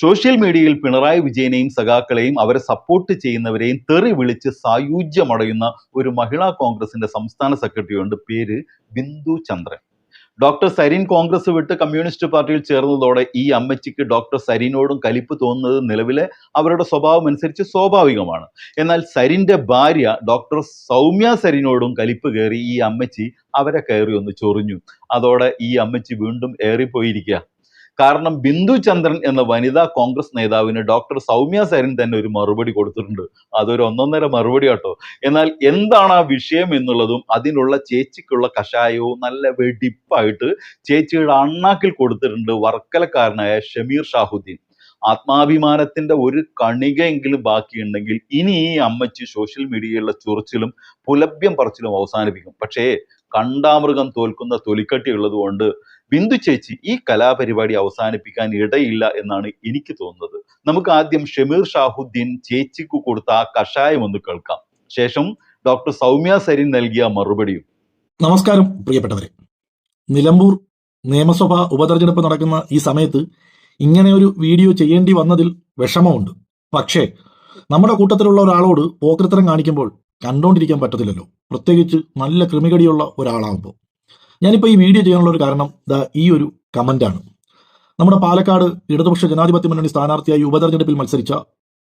Social മീഡിയയിൽ പിണറായി വിജയനെയും സഖാക്കളെയും അവരെ support ചെയ്യുന്നവരെയും തെറി വിളിച്ച് സായുജ്യമടയുന്ന ഒരു മഹിളാ കോൺഗ്രസിന്റെ സംസ്ഥാന സെക്രട്ടറിയുണ്ട്. പേര് ബിന്ദു ചന്ദ്രൻ. ഡോക്ടർ സരീൻ കോൺഗ്രസ് വിട്ട് കമ്മ്യൂണിസ്റ്റ് പാർട്ടിയിൽ ചേർന്നതോടെ ഈ അമ്മച്ചിക്ക് ഡോക്ടർ സരീനോടും കലിപ്പ് തോന്നുന്നത് നിലവിലെ അവരുടെ സ്വഭാവം അനുസരിച്ച് സ്വാഭാവികമാണ്. എന്നാൽ സരിന്റെ ഭാര്യ ഡോക്ടർ സൗമ്യ സരിനോടും കലിപ്പ് കയറി ഈ അമ്മച്ചി അവരെ കയറി ഒന്ന് ചൊറിഞ്ഞു. അതോടെ ഈ അമ്മച്ചി വീണ്ടും ഏറിപ്പോയിരിക്കുക കാരണം ബിന്ദു ചന്ദ്രൻ എന്ന വനിതാ കോൺഗ്രസ് നേതാവിന് ഡോക്ടർ സൗമ്യ സരൻ തന്നെ ഒരു മറുപടി കൊടുത്തിട്ടുണ്ട്. അതൊരു ഒന്നൊന്നര മറുപടി കേട്ടോ എന്നാൽ എന്താണ് ആ വിഷയം എന്നുള്ളതും അതിനുള്ള ചേച്ചിക്കുള്ള കഷായവും നല്ല വെടിപ്പായിട്ട് ചേച്ചിയുടെ അണ്ണാക്കിൽ കൊടുത്തിട്ടുണ്ട് വർക്കലക്കാരനായ ഷമീർ ഷാഹുദ്ദീൻ. ആത്മാഭിമാനത്തിന്റെ ഒരു കണികയെങ്കിലും ബാക്കിയുണ്ടെങ്കിൽ ഇനി ഈ അമ്മച്ചി സോഷ്യൽ മീഡിയയിലുള്ള ചൊറിച്ചിലും പുലഭ്യം പറച്ചിലും അവസാനിപ്പിക്കും. പക്ഷേ കണ്ടാമൃഗം തോൽക്കുന്ന തൊലിക്കട്ടി ഉള്ളതുകൊണ്ട് ബിന്ദു ചേച്ചി ഈ കലാപരിപാടി അവസാനിപ്പിക്കാൻ ഇടയില്ല എന്നാണ് എനിക്ക് തോന്നുന്നത്. നമുക്ക് ആദ്യം ഷമീർ ഷാഹുദ്ദീൻ ചേച്ചിക്ക് കൊടുത്ത ആ കഷായം ഒന്ന് കേൾക്കാം. ശേഷം ഡോക്ടർ സൗമ്യ സരിൻ നൽകിയ മറുപടിയും. നമസ്കാരം പ്രിയപ്പെട്ടവരെ. നിലമ്പൂർ നിയമസഭാ ഉപതെരഞ്ഞെടുപ്പ് നടക്കുന്ന ഈ സമയത്ത് ഇങ്ങനെ ഒരു വീഡിയോ ചെയ്യേണ്ടി വന്നതിൽ വിഷമമുണ്ട്. പക്ഷേ നമ്മുടെ കൂട്ടത്തിലുള്ള ഒരാളോട് പോക്രിത്തരം കാണിക്കുമ്പോൾ കണ്ടോണ്ടിരിക്കാൻ പറ്റത്തില്ലല്ലോ. പ്രത്യേകിച്ച് നല്ല കൃമികടിയുള്ള ഒരാളാകുമ്പോൾ ഞാനിപ്പോൾ ഈ വീഡിയോ ചെയ്യാനുള്ള ഒരു കാരണം ദാ ഈ ഒരു കമന്റാണ് നമ്മുടെ പാലക്കാട് ഇടതുപക്ഷ ജനാധിപത്യ മുന്നണി സ്ഥാനാർത്ഥിയായി ഉപതെരഞ്ഞെടുപ്പിൽ മത്സരിച്ച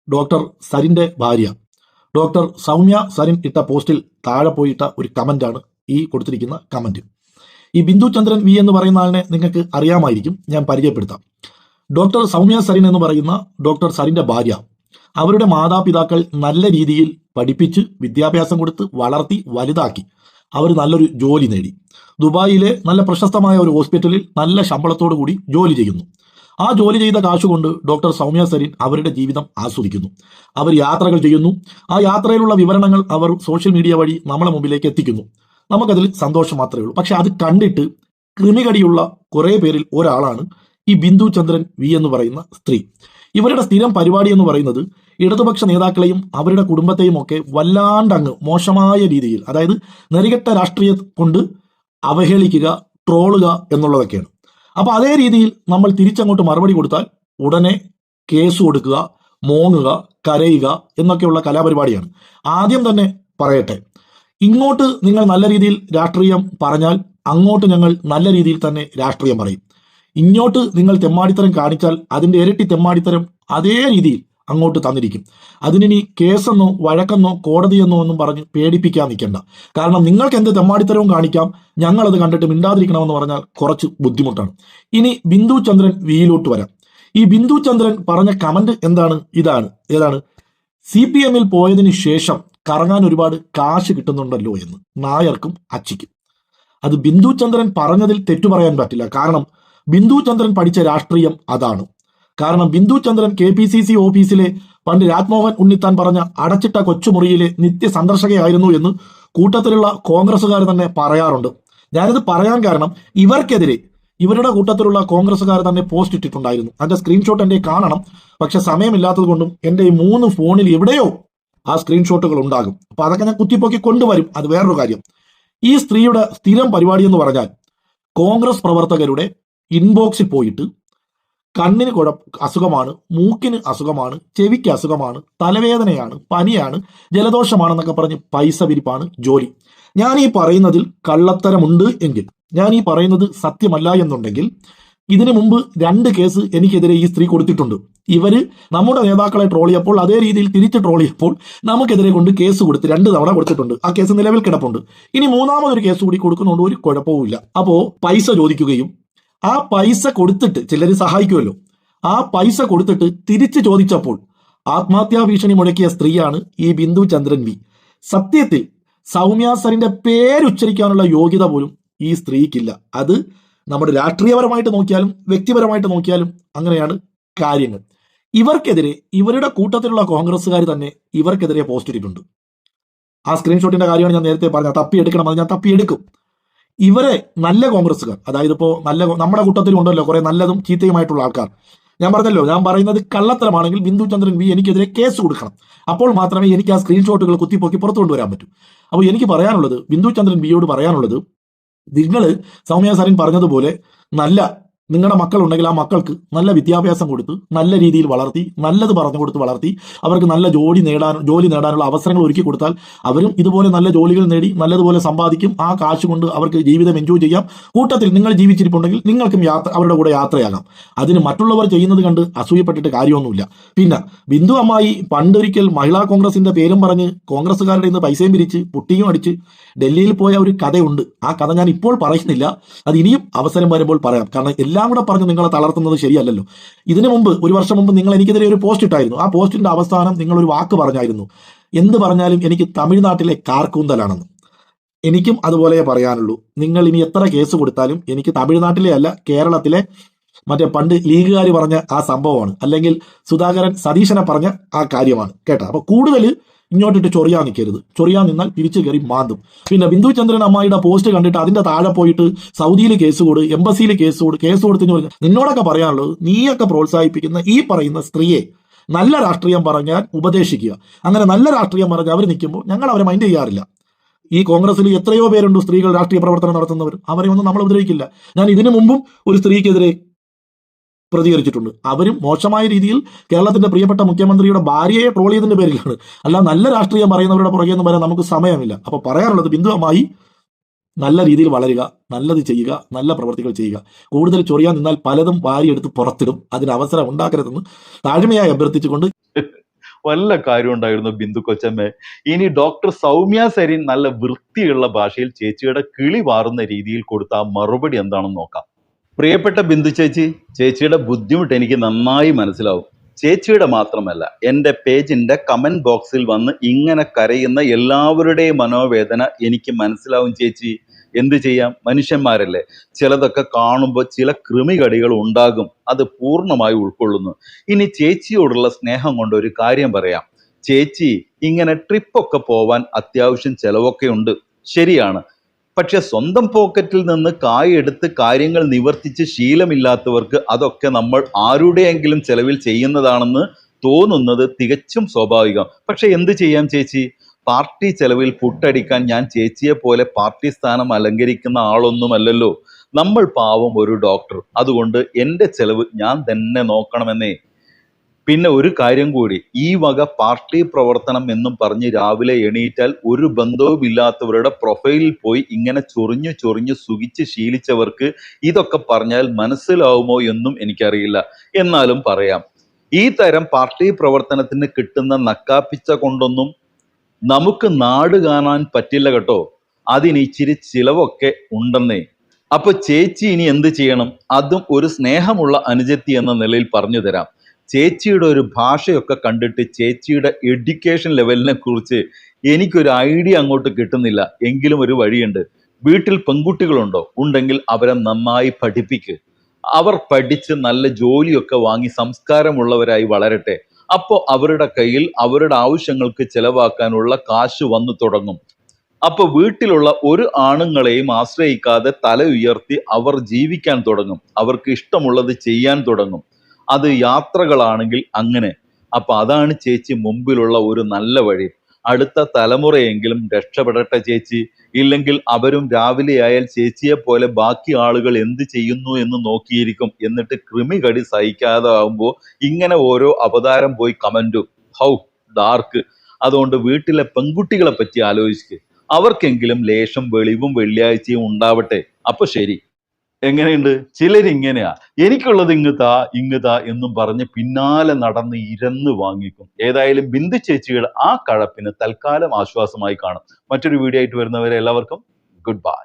ഡോക്ടർ സരിന്റെ ഭാര്യ. ഡോക്ടർ സൗമ്യ സരിൻ ഇട്ട പോസ്റ്റിൽ താഴെ പോയിട്ട ഒരു കമന്റാണ് ഈ കൊടുത്തിരിക്കുന്ന കമന്റ് ഈ ബിന്ദു ചന്ദ്രൻ വി എന്ന് പറയുന്ന ആളിനെ നിങ്ങൾക്ക് അറിയാമായിരിക്കും. ഞാൻ പരിചയപ്പെടുത്താം. ഡോക്ടർ സൗമ്യ സരിൻ എന്ന് പറയുന്ന ഡോക്ടർ സരിന്റെ ഭാര്യ അവരുടെ മാതാപിതാക്കൾ നല്ല രീതിയിൽ പഠിപ്പിച്ച് വിദ്യാഭ്യാസം കൊടുത്ത് വളർത്തി വലുതാക്കി. അവർ നല്ലൊരു ജോലി നേടി. ദുബായിലെ നല്ല പ്രശസ്തമായ ഒരു ഹോസ്പിറ്റലിൽ നല്ല ശമ്പളത്തോടു കൂടി ജോലി ചെയ്യുന്നു. ആ ജോലി ചെയ്ത കാശുകൊണ്ട് ഡോക്ടർ സൗമ്യ സരിൻ അവരുടെ ജീവിതം ആസ്വദിക്കുന്നു. അവർ യാത്രകൾ ചെയ്യുന്നു. ആ യാത്രയിലുള്ള വിവരണങ്ങൾ അവർ സോഷ്യൽ മീഡിയ വഴി നമ്മളെ മുമ്പിലേക്ക് എത്തിക്കുന്നു. നമുക്കതിൽ സന്തോഷം മാത്രമേ ഉള്ളൂ. പക്ഷെ അത് കണ്ടിട്ട് കൃമികടിയുള്ള കുറേ പേരിൽ ഒരാളാണ് ഈ ബിന്ദു ചന്ദ്രൻ വി എന്ന് പറയുന്ന സ്ത്രീ. ഇവരുടെ സ്ഥിരം പരിപാടി എന്ന് പറയുന്നത് ഇടതുപക്ഷ നേതാക്കളെയും അവരുടെ കുടുംബത്തെയും ഒക്കെ വല്ലാണ്ടങ്ങ് മോശമായ രീതിയിൽ അതായത് നെറികെട്ട രാഷ്ട്രീയ കൊണ്ട് അവഹേളിക്കുക ട്രോളുക എന്നുള്ളതൊക്കെയാണ്. അപ്പൊ അതേ രീതിയിൽ നമ്മൾ തിരിച്ചങ്ങോട്ട് മറുപടി കൊടുത്താൽ ഉടനെ കേസ് കൊടുക്കുക മോങ്ങുക കരയുക എന്നൊക്കെയുള്ള കലാപരിപാടിയാണ്. ആദ്യം തന്നെ പറയട്ടെ ഇങ്ങോട്ട് നിങ്ങൾ നല്ല രീതിയിൽ രാഷ്ട്രീയം പറഞ്ഞാൽ അങ്ങോട്ട് ഞങ്ങൾ നല്ല രീതിയിൽ തന്നെ രാഷ്ട്രീയം പറയും. ഇങ്ങോട്ട് നിങ്ങൾ തെമ്മാടിത്തരം കാണിച്ചാൽ അതിന്റെ ഇരട്ടി തെമ്മാടിത്തരം അതേ രീതിയിൽ അങ്ങോട്ട് തന്നിരിക്കും. അതിനി കേസെന്നോ വഴക്കെന്നോ കോടതിയെന്നോ ഒന്നും പറഞ്ഞ് പേടിപ്പിക്കാൻ നിൽക്കേണ്ട. കാരണം നിങ്ങൾക്ക് എന്ത് തെമ്മാടിത്തരവും കാണിക്കാം ഞങ്ങളത് കണ്ടിട്ട് മിണ്ടാതിരിക്കണമെന്ന് പറഞ്ഞാൽ കുറച്ച് ബുദ്ധിമുട്ടാണ്. ഇനി ബിന്ദു ചന്ദ്രൻ വിയിലോട്ട് വരാം. ഈ ബിന്ദു ചന്ദ്രൻ പറഞ്ഞ കമന്റ് എന്താണ്? ഇതാണ്. ഏതാണ്? സി പി എമ്മിൽ പോയതിന് ശേഷം കറങ്ങാൻ ഒരുപാട് കാശ് കിട്ടുന്നുണ്ടല്ലോ എന്ന് നായർക്കും അച്ചിക്കും അത് ബിന്ദു ചന്ദ്രൻ പറഞ്ഞതിൽ തെറ്റു പറയാൻ പറ്റില്ല. കാരണം ബിന്ദു ചന്ദ്രൻ പഠിച്ച രാഷ്ട്രീയം അതാണ്. കാരണം Bindu Chandran K P C C ഓഫീസിലെ പണ്ട് രാജ്മോഹൻ ഉണ്ണിത്താൻ പറഞ്ഞ അടച്ചിട്ട കൊച്ചുമുറിയിലെ നിത്യ സന്ദർശകയായിരുന്നു എന്ന് കൂട്ടത്തിലുള്ള കോൺഗ്രസ്സുകാർ തന്നെ പറയാറുണ്ട്. ഞാനിത് പറയാൻ കാരണം ഇവർക്കെതിരെ ഇവരുടെ കൂട്ടത്തിലുള്ള കോൺഗ്രസ്സുകാർ തന്നെ പോസ്റ്റ് ഇട്ടിട്ടുണ്ടായിരുന്നു. അതിന്റെ സ്ക്രീൻഷോട്ട് എന്റെ കാണണം. പക്ഷെ സമയമില്ലാത്തത് കൊണ്ടും എന്റെ ഈ മൂന്ന് ഫോണിൽ എവിടെയോ ആ സ്ക്രീൻഷോട്ടുകൾ ഉണ്ടാകും. അപ്പൊ അതൊക്കെ ഞാൻ കുത്തിപ്പോക്കി കൊണ്ടുവരും. അത് വേറൊരു കാര്യം. ഈ സ്ത്രീയുടെ സ്ഥിരം പരിപാടി എന്ന് പറഞ്ഞാൽ കോൺഗ്രസ് പ്രവർത്തകരുടെ ഇൻബോക്സിൽ പോയിട്ട് കണ്ണിന് കുഴ അസുഖമാണ് മൂക്കിന് അസുഖമാണ് ചെവിക്ക് അസുഖമാണ് തലവേദനയാണ് പനിയാണ് ജലദോഷമാണെന്നൊക്കെ പറഞ്ഞ് പൈസ വിരിപ്പാണ് ജോലി. ഞാൻ ഈ പറയുന്നതിൽ കള്ളത്തരമുണ്ട് എങ്കിൽ ഞാൻ ഈ പറയുന്നത് സത്യമല്ല എന്നുണ്ടെങ്കിൽ ഇതിനു മുമ്പ് രണ്ട് കേസ് എനിക്കെതിരെ ഈ സ്ത്രീ കൊടുത്തിട്ടുണ്ട്. ഇവർ നമ്മുടെ നേതാക്കളെ ട്രോൾ ചെയ്യപ്പോൾ അതേ രീതിയിൽ തിരിച്ച് ട്രോൾ ചെയ്യപ്പോൾ നമുക്കെതിരെ കൊണ്ട് കേസ് കൊടുത്ത് രണ്ട് തവണ കൊടുത്തിട്ടുണ്ട്. ആ കേസ് നിലവിൽ കിടപ്പുണ്ട്. ഇനി മൂന്നാമതൊരു കേസ് കൂടി കൊടുക്കുന്നതുകൊണ്ട് ഒരു കുഴപ്പവുമില്ല. അപ്പോൾ പൈസ ചോദിക്കുകയും ആ പൈസ കൊടുത്തിട്ട് ചിലർ സഹായിക്കുമല്ലോ. ആ പൈസ കൊടുത്തിട്ട് തിരിച്ചു ചോദിച്ചപ്പോൾ ആത്മഹത്യാ ഭീഷണി മുഴക്കിയ സ്ത്രീയാണ് ഈ ബിന്ദു ചന്ദ്രൻ വി. സത്യത്തിൽ സൗമ്യ സറിന്റെ പേരുച്ചരിക്കാനുള്ള യോഗ്യത പോലും ഈ സ്ത്രീക്കില്ല. അത് നമ്മുടെ രാഷ്ട്രീയപരമായിട്ട് നോക്കിയാലും വ്യക്തിപരമായിട്ട് നോക്കിയാലും അങ്ങനെയാണ് കാര്യങ്ങൾ. ഇവർക്കെതിരെ ഇവരുടെ കൂട്ടത്തിലുള്ള കോൺഗ്രസ്സുകാർ തന്നെ ഇവർക്കെതിരെ പോസ്റ്റ് ഇട്ടിട്ടുണ്ട്. ആ സ്ക്രീൻഷോട്ടിന്റെ കാര്യമാണ് ഞാൻ നേരത്തെ പറഞ്ഞത്. തപ്പിയെടുക്കണം അത് ഞാൻ തപ്പിയെടുക്കും. ഇവരെ നല്ല കോൺഗ്രസ്സുകാർ അതായത് ഇപ്പോൾ നല്ല നമ്മുടെ കൂട്ടത്തിൽ ഉണ്ടല്ലോ കുറെ നല്ലതും ചീത്തയുമായിട്ടുള്ള ആൾക്കാർ. ഞാൻ പറഞ്ഞല്ലോ ഞാൻ പറയുന്നത് കള്ളത്തരമാണെങ്കിൽ ബിന്ദു ചന്ദ്രൻ വി എനിക്കെതിരെ കേസ് കൊടുക്കണം. അപ്പോൾ മാത്രമേ എനിക്ക് ആ സ്ക്രീൻഷോട്ടുകൾ കുത്തിപ്പോക്കി പുറത്തു കൊണ്ടുവരാൻ പറ്റൂ. അപ്പോൾ എനിക്ക് പറയാനുള്ളത് ബിന്ദു ചന്ദ്രൻ വിയോട് പറയാനുള്ളത് നിങ്ങൾ സൗമ്യ സാറിൻ പറഞ്ഞതുപോലെ നല്ല നിങ്ങളുടെ മക്കളുണ്ടെങ്കിൽ ആ മക്കൾക്ക് നല്ല വിദ്യാഭ്യാസം കൊടുത്ത് നല്ല രീതിയിൽ വളർത്തി നല്ലത് പറഞ്ഞു കൊടുത്ത് വളർത്തി അവർക്ക് നല്ല ജോലി നേടാൻ ജോലി നേടാനുള്ള അവസരങ്ങൾ ഒരുക്കി കൊടുത്താൽ അവരും ഇതുപോലെ നല്ല ജോലികൾ നേടി നല്ലതുപോലെ സമ്പാദിക്കും. ആ കാശ് കൊണ്ട് അവർക്ക് ജീവിതം എൻജോയ് ചെയ്യാം. കൂട്ടത്തിൽ നിങ്ങൾ ജീവിച്ചിരിപ്പുണ്ടെങ്കിൽ നിങ്ങൾക്കും യാത്ര അവരുടെ കൂടെ യാത്രയാകാം. അതിന് മറ്റുള്ളവർ ചെയ്യുന്നത് കണ്ട് അസൂയപ്പെട്ടിട്ട് കാര്യമൊന്നുമില്ല. പിന്നെ ബിന്ദു അമ്മായി പണ്ടൊരിക്കൽ മഹിളാ കോൺഗ്രസിന്റെ പേരും പറഞ്ഞ് കോൺഗ്രസ്സുകാരുടെ ഇന്ന് പൈസയും പിരിച്ച് പുട്ടിയും അടിച്ച് ഡൽഹിയിൽ പോയ ഒരു കഥയുണ്ട്. ആ കഥ ഞാൻ ഇപ്പോൾ പറയുന്നില്ല. അത് ഇനിയും അവസരം വരുമ്പോൾ പറയാം. കാരണം എല്ലാം കൂടെ പറഞ്ഞ് നിങ്ങളെ തളർത്തുന്നത് ശരിയല്ലല്ലോ. ഇതിനു മുമ്പ് ഒരു വർഷം മുമ്പ് നിങ്ങൾ എനിക്കെതിരെ ഒരു പോസ്റ്റ് ഇട്ടായിരുന്നു. ആ പോസ്റ്റിന്റെ അവസാനം നിങ്ങൾ ഒരു വാക്ക് പറഞ്ഞായിരുന്നു. എന്ത് പറഞ്ഞാലും എനിക്ക് തമിഴ്നാട്ടിലെ കാർക്കൂന്തലാണെന്ന്. എനിക്കും അതുപോലെ പറയാനുള്ളൂ. നിങ്ങൾ ഇനി എത്ര കേസ് കൊടുത്താലും എനിക്ക് തമിഴ്നാട്ടിലെ അല്ല കേരളത്തിലെ മറ്റേ പണ്ട് ലീഗുകാർ പറഞ്ഞ ആ സംഭവമാണ്. അല്ലെങ്കിൽ സുധാകരൻ സതീശനെ പറഞ്ഞ ആ കാര്യമാണ്. കേട്ടോ? അപ്പൊ കൂടുതൽ ഇങ്ങോട്ടിട്ട് ചൊറിയാൻ നിൽക്കരുത്. ചൊറിയാൻ നിന്നാൽ തിരിച്ചു കയറി മാന്തും. പിന്നെ ബിന്ദു ചന്ദ്രൻ അമ്മായിയുടെ പോസ്റ്റ് കണ്ടിട്ട് അതിന്റെ താഴെ പോയിട്ട് സൗദിയിൽ കേസ് കൊടു എംബസിയിൽ കേസ് കൊടു കേസ് കൊടുത്തെന്ന് പറഞ്ഞു നിന്നോടൊക്കെ പറയാനുള്ളത് നീയൊക്കെ പ്രോത്സാഹിപ്പിക്കുന്ന ഈ പറയുന്ന സ്ത്രീയെ നല്ല രാഷ്ട്രീയം പറഞ്ഞാൽ ഉപദേശിക്കുക. അങ്ങനെ നല്ല രാഷ്ട്രീയം പറഞ്ഞ് അവർ നിൽക്കുമ്പോൾ ഞങ്ങൾ അവരെ മൈൻഡ് ചെയ്യാറില്ല. ഈ കോൺഗ്രസ്സിൽ എത്രയോ പേരുണ്ട് സ്ത്രീകൾ രാഷ്ട്രീയ പ്രവർത്തനം നടത്തുന്നവർ. അവരെ ഒന്നും നമ്മൾ ഉപദ്രവിക്കില്ല. ഞാൻ ഇതിനു മുമ്പും ഒരു സ്ത്രീക്കെതിരെ പ്രതികരിച്ചിട്ടുണ്ട്. അവരും മോശമായ രീതിയിൽ കേരളത്തിന്റെ പ്രിയപ്പെട്ട മുഖ്യമന്ത്രിയുടെ ഭാര്യയെ ട്രോൾ ചെയ്തതിന്റെ പേരിലാണ്. അല്ല നല്ല രാഷ്ട്രീയം പറയുന്നവരുടെ പുറകെ എന്ന് പറയാൻ നമുക്ക് സമയമില്ല. അപ്പൊ പറയാനുള്ളത് ബിന്ദുവമായി നല്ല രീതിയിൽ വളരുക നല്ലത് ചെയ്യുക നല്ല പ്രവർത്തികൾ ചെയ്യുക. കൂടുതൽ ചൊറിയാൻ നിന്നാൽ പലതും വാരിയെടുത്ത് പുറത്തിടും. അതിന് അവസരം ഉണ്ടാക്കരുതെന്ന് താഴ്മയായി അഭ്യർത്ഥിച്ചുകൊണ്ട് വല്ല കാര്യം ഉണ്ടായിരുന്നു ബിന്ദു കൊച്ചമ്മേ? ഇനി ഡോക്ടർ സൗമ്യ സരിൻ നല്ല വൃത്തിയുള്ള ഭാഷയിൽ ചേച്ചിയുടെ കിളി വാറുന്ന രീതിയിൽ കൊടുത്ത മറുപടി എന്താണെന്ന് നോക്കാം. പ്രിയപ്പെട്ട ബിന്ദു ചേച്ചി ചേച്ചിയുടെ ബുദ്ധിമുട്ട് എനിക്ക് നന്നായി മനസ്സിലാവും. ചേച്ചിയുടെ മാത്രമല്ല എന്റെ പേജിന്റെ കമന്റ് ബോക്സിൽ വന്ന് ഇങ്ങനെ കരയുന്ന എല്ലാവരുടെയും മനോവേദന എനിക്ക് മനസ്സിലാവും ചേച്ചി. എന്തു ചെയ്യാം? മനുഷ്യന്മാരല്ലേ? ചിലതൊക്കെ കാണുമ്പോൾ ചില കൃമികടികൾ ഉണ്ടാകും. അത് പൂർണമായി ഉൾക്കൊള്ളുന്നു. ഇനി ചേച്ചിയോടുള്ള സ്നേഹം കൊണ്ട് ഒരു കാര്യം പറയാം. ചേച്ചി ഇങ്ങനെ ട്രിപ്പൊക്കെ പോവാൻ അത്യാവശ്യം ചിലവൊക്കെ ഉണ്ട്. ശരിയാണ്. പക്ഷെ സ്വന്തം പോക്കറ്റിൽ നിന്ന് കായെടുത്ത് കാര്യങ്ങൾ നിവർത്തിച്ച് ശീലമില്ലാത്തവർക്ക് അതൊക്കെ നമ്മൾ ആരുടെയെങ്കിലും ചെലവിൽ ചെയ്യുന്നതാണെന്ന് തോന്നുന്നത് തികച്ചും സ്വാഭാവികം. പക്ഷെ എന്ത് ചെയ്യാം ചേച്ചി? പാർട്ടി ചെലവിൽ പുട്ടടിക്കാൻ ഞാൻ ചേച്ചിയെ പോലെ പാർട്ടി സ്ഥാനം അലങ്കരിക്കുന്ന ആളൊന്നുമല്ലല്ലോ. നമ്മൾ പാവം ഒരു ഡോക്ടർ. അതുകൊണ്ട് എന്റെ ചെലവ് ഞാൻ തന്നെ നോക്കണമെന്നേ പിന്നെ ഒരു കാര്യം കൂടി ഈ വക പാർട്ടി പ്രവർത്തനം എന്നും പറഞ്ഞ് രാവിലെ എണീറ്റാൽ ഒരു ബന്ധവുമില്ലാത്തവരുടെ പ്രൊഫൈലിൽ പോയി ഇങ്ങനെ ചൊറിഞ്ഞു ചൊറിഞ്ഞു സുഖിച്ച് ശീലിച്ചവർക്ക് ഇതൊക്കെ പറഞ്ഞാൽ മനസ്സിലാവുമോ എന്നും എനിക്കറിയില്ല. എന്നാലും പറയാം ഈ തരം പാർട്ടി പ്രവർത്തനത്തിന് കിട്ടുന്ന നക്കാപ്പിച്ച കൊണ്ടൊന്നും നമുക്ക് നാട് കാണാൻ പറ്റില്ല കേട്ടോ. അതിന് ഇച്ചിരി ചിലവൊക്കെ ഉണ്ടെന്നേ. അപ്പൊ ചേച്ചി ഇനി എന്ത് ചെയ്യണം? അതും ഒരു സ്നേഹമുള്ള അനുജത്തി എന്ന നിലയിൽ പറഞ്ഞു തരാം. ചേച്ചിയുടെ ഒരു ഭാഷയൊക്കെ കണ്ടിട്ട് ചേച്ചിയുടെ എഡ്യൂക്കേഷൻ ലെവലിനെ കുറിച്ച് എനിക്കൊരു ഐഡിയ അങ്ങോട്ട് കിട്ടുന്നില്ല. എങ്കിലും ഒരു വഴിയുണ്ട്. വീട്ടിൽ പെൺകുട്ടികളുണ്ടോ? ഉണ്ടെങ്കിൽ അവരെ നന്നായി പഠിപ്പിക്ക്. അവർ പഠിച്ച് നല്ല ജോലിയൊക്കെ വാങ്ങി സംസ്കാരമുള്ളവരായി വളരട്ടെ. അപ്പോൾ അവരുടെ കയ്യിൽ അവരുടെ ആവശ്യങ്ങൾക്ക് ചെലവാക്കാനുള്ള കാശ് വന്നു തുടങ്ങും. അപ്പൊ വീട്ടിലുള്ള ഒരു ആണുങ്ങളെയും ആശ്രയിക്കാതെ തല ഉയർത്തി അവർ ജീവിക്കാൻ തുടങ്ങും. അവർക്ക് ഇഷ്ടമുള്ളത് ചെയ്യാൻ തുടങ്ങും. അത് യാത്രകളാണെങ്കിൽ അങ്ങനെ. അപ്പൊ അതാണ് ചേച്ചി മുമ്പിലുള്ള ഒരു നല്ല വഴി. അടുത്ത തലമുറയെങ്കിലും രക്ഷപ്പെടട്ടെ ചേച്ചി. ഇല്ലെങ്കിൽ അവരും രാവിലെ ആയാൽ ചേച്ചിയെ പോലെ ബാക്കി ആളുകൾ എന്ത് ചെയ്യുന്നു എന്ന് നോക്കിയിരിക്കും. എന്നിട്ട് കൃമികടി സഹിക്കാതെ ആകുമ്പോൾ ഇങ്ങനെ ഓരോ അവതാരം പോയി കമന്റും. How dark. അതുകൊണ്ട് വീട്ടിലെ പെൺകുട്ടികളെ പറ്റി ആലോചിക്കുക അവർക്കെങ്കിലും ലേശം വെളിവും വെള്ളിയാഴ്ചയും ഉണ്ടാവട്ടെ. അപ്പൊ ശരി. എങ്ങനെയുണ്ട്? ചിലരിങ്ങനെയാ എനിക്കുള്ളത് ഇങ്ങുതാ ഇങ്ങുതാ എന്നും പറഞ്ഞ് പിന്നാലെ നടന്ന് ഇരന്ന് വാങ്ങിക്കും. ഏതായാലും ബിന്ദു ചേച്ചികൾ ആ കഴപ്പിന് തൽക്കാലം ആശ്വാസമായി കാണും. മറ്റൊരു വീഡിയോ ആയിട്ട് വരുന്നവരെ എല്ലാവർക്കും ഗുഡ് ബൈ.